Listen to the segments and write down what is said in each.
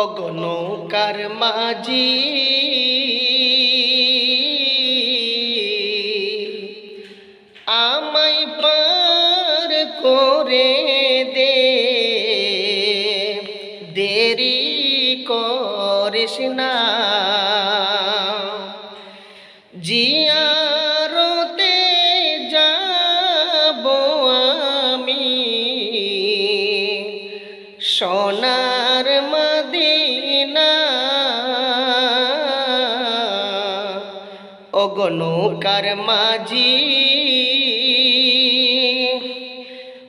অগনৌকার মাঝি। আমায় পার করে দে দেরি করিস না। জিয়ারতে যাব আমি সোনার অগনৌকার মাঝি?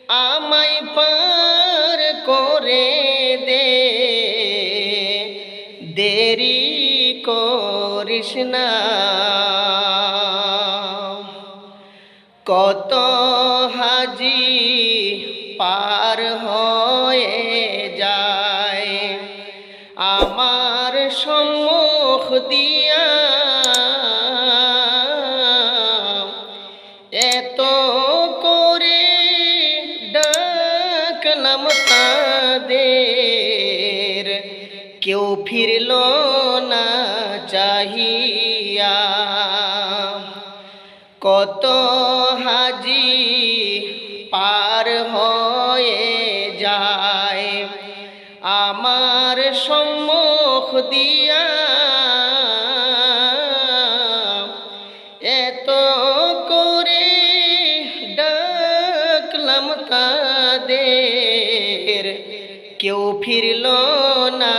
আমায় পার করে দে। দেরি করিস না। কত হাজি পার হয়ে যায়। আমার সম্মুখ দিয়া কেউ ফিরল না চাহিয়া। কত হাজি পার হয়ে যায়, আমার সম্মুখ দিয়া। এত করে ডাকলাম তাদের, কেউ ফিরল না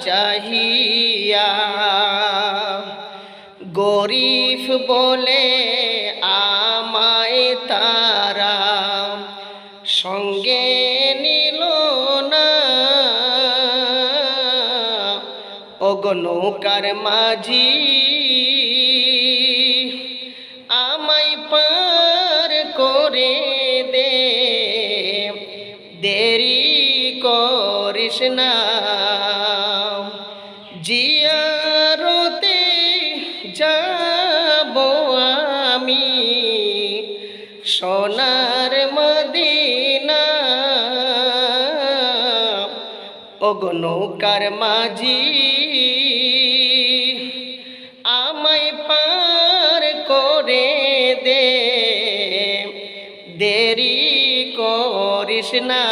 চাহিয়া। গরিব বলে আমায় তারা সঙ্গে নিল না। অগনৌকার মাঝি, আমায় পার করে দে। দেরি করিস না। আমি সোনার মদিনা। অগনৌকার মাঝি, আমায় পার করে দে। দেরি করিস না।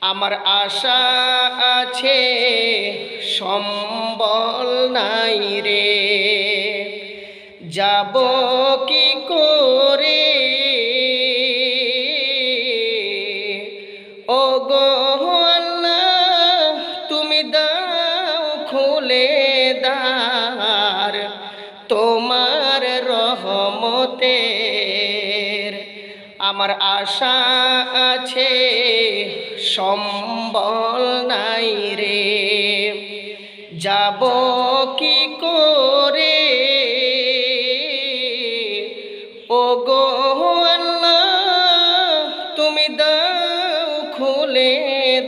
আমার আশা আছে, সম্বল নাই রে। যাব কি করে? ও তুমি দাও খুলে দার। তোমার রহমতের আমার আশা আছে, সম্বল নাই রে। যাব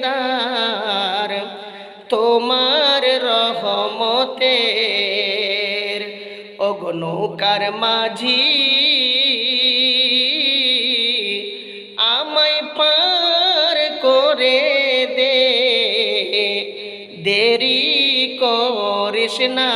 দার তোমার রহমতের অগনৌকার মাঝি। আমায় পার করে দে দেরি করিস না।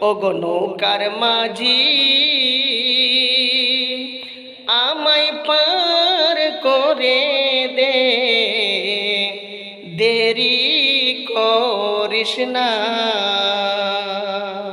অগনৌকার মাঝি আমায় পার করে দে। দেরি করিস না।